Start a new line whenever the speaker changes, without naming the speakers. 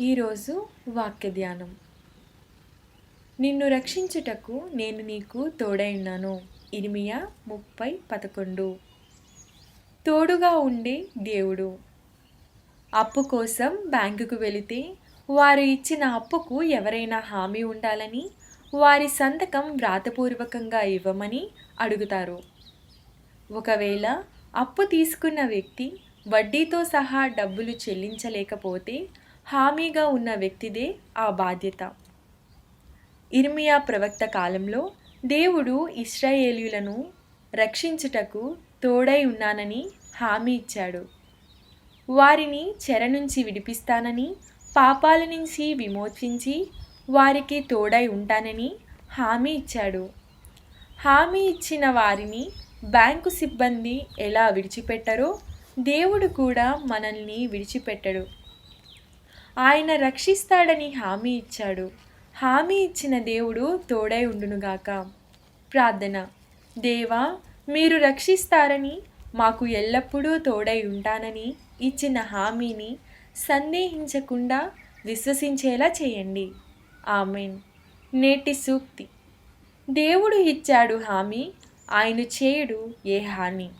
ఈరోజు వాక్య ధ్యానం నిన్ను రక్షించుటకు నేను నీకు తోడై ఉన్నాను. ఇరిమియా ముప్పై పదకొండు. తోడుగా ఉండే దేవుడు. అప్పు కోసం బ్యాంకుకు వెళితే వారు ఇచ్చిన అప్పుకు ఎవరైనా హామీ ఉండాలని వారి సంతకం వ్రాతపూర్వకంగా ఇవ్వమని అడుగుతారు. ఒకవేళ అప్పు తీసుకున్న వ్యక్తి వడ్డీతో సహా డబ్బులు చెల్లించలేకపోతే హామీగా ఉన్న వ్యక్తిదే ఆ బాధ్యత. ఇర్మియా ప్రవక్త కాలంలో దేవుడు ఇస్రాయేలీలను రక్షించుటకు తోడై ఉన్నానని హామీ ఇచ్చాడు. వారిని చెర నుంచి విడిపిస్తానని పాపాల నుంచి విమోచించి వారికి తోడై ఉంటానని హామీ ఇచ్చాడు. హామీ ఇచ్చిన వారిని బ్యాంకు సిబ్బంది ఎలా విడిచిపెట్టరో దేవుడు కూడా మనల్ని విడిచిపెట్టడు. ఆయన రక్షిస్తాడని హామీ ఇచ్చాడు. హామీ ఇచ్చిన దేవుడు తోడై ఉండునుగాక ప్రార్థన. దేవా మీరు రక్షిస్తారని మాకు ఎల్లప్పుడూ తోడై ఉంటానని ఇచ్చిన హామీని సందేహించకుండా విశ్వసించేలా చేయండి. ఆమెన్. నేటి సూక్తి. దేవుడు ఇచ్చాడు హామీ ఆయన చేయుడు ఏ హాని.